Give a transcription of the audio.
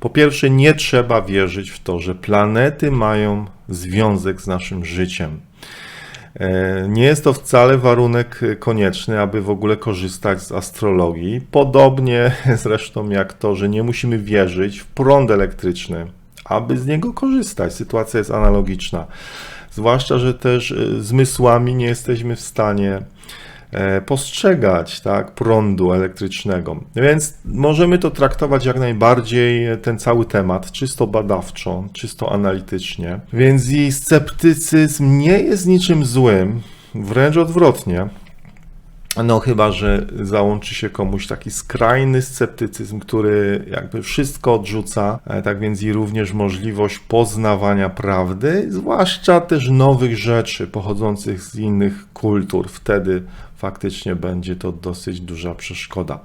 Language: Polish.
Po pierwsze, nie trzeba wierzyć w to, że planety mają związek z naszym życiem. E, Nie jest to wcale warunek konieczny, aby w ogóle korzystać z astrologii. Podobnie zresztą jak to, że nie musimy wierzyć w prąd elektryczny, aby z niego korzystać. Sytuacja jest analogiczna. Zwłaszcza, że też e, zmysłami nie jesteśmy w stanie postrzegać tak, prądu elektrycznego. Więc możemy to traktować jak najbardziej e, ten cały temat czysto badawczo, czysto analitycznie. Więc i sceptycyzm nie jest niczym złym, wręcz odwrotnie. No, chyba, że załączy się komuś taki skrajny sceptycyzm, który jakby wszystko odrzuca, e, tak więc i również możliwość poznawania prawdy, zwłaszcza też nowych rzeczy pochodzących z innych kultur. Wtedy faktycznie będzie to dosyć duża przeszkoda.